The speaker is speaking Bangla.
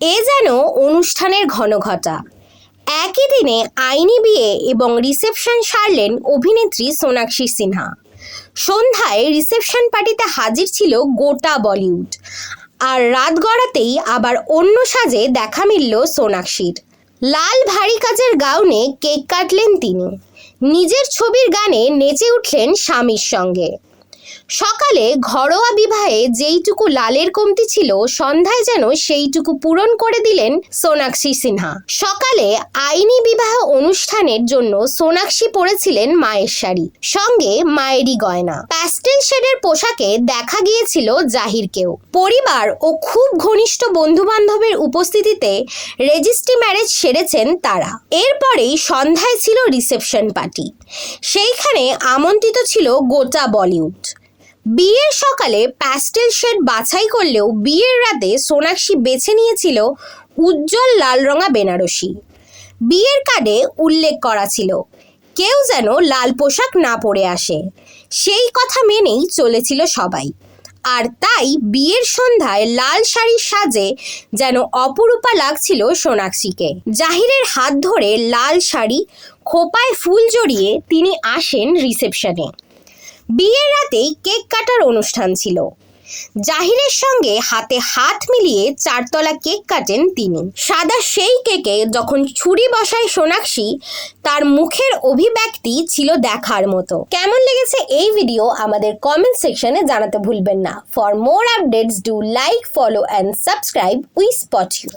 এ যেন অনুষ্ঠানের ঘনঘটা। একই দিনে আইনি বিয়ে এবং রিসেপশন সারলেন অভিনেত্রী সোনাক্ষী সিনহা। সন্ধ্যায় রিসেপশন পার্টিতে হাজির ছিল গোটা বলিউড। আর রাত গড়াতেই আবার অন্য সাজে দেখা মিলল সোনাক্ষীর। লাল ভারী কাজের গাউনে কেক কাটলেন তিনি। নিজের ছবির গানে নেচে উঠলেন স্বামীর সঙ্গে। সকালে ঘরোয়া বিবাহে যেইটুকু লালের কমতি ছিল, সন্ধ্যায় যেন সেইটুকু পূরণ করে দিলেন সোনাক্ষী সিনহা। সকালে আইনি বিবাহ অনুষ্ঠানের জন্য সোনাক্ষী পরেছিলেন মায়ের শাড়ি, সঙ্গে মায়েরই গয়না। প্যাস্টেল শেডের পোশাকে দেখা গিয়েছিল জাহিরকেও পরিবার ও খুব ঘনিষ্ঠ বন্ধু বান্ধবের উপস্থিতিতে রেজিস্ট্রি ম্যারেজ সেরেছেন তারা। এরপরেই সন্ধ্যায় ছিল রিসেপশন পার্টি। সেইখানে আমন্ত্রিত ছিল গোটা বলিউড। বিয়ের সকালে প্যাস্টেল শেড বাছাই করলেও বিয়ের রাতে সোনাক্ষী বেছে নিয়েছিল উজ্জ্বল লাল রঙা বেনারসি। বিয়ের কার্ডে উল্লেখ করা ছিল, কেউ যেন লাল পোশাক না পরে আসে। সেই কথা মেনেই চলেছিল সবাই। আর তাই বিয়ের সন্ধ্যায় লাল শাড়ির সাজে যেন অপরূপা লাগছিল সোনাক্ষীকে। জাহিরের হাত ধরে লাল শাড়ি খোপায় ফুল জড়িয়ে তিনি আসেন রিসেপশনে বিয়ের রাতেই কেক কাটার অনুষ্ঠান ছিল। জাহিরের সঙ্গে হাতে হাত মিলিয়ে চারতলা কেক কাটেন তিনি। সাদা সেই কেকে যখন ছুরি বসায় সোনাক্ষী, তার মুখের অভিব্যক্তি ছিল দেখার মতো। কেমন লেগেছে এই ভিডিও আমাদের কমেন্ট সেকশনে জানাতে ভুলবেন না। For more updates do like follow and subscribe we spot you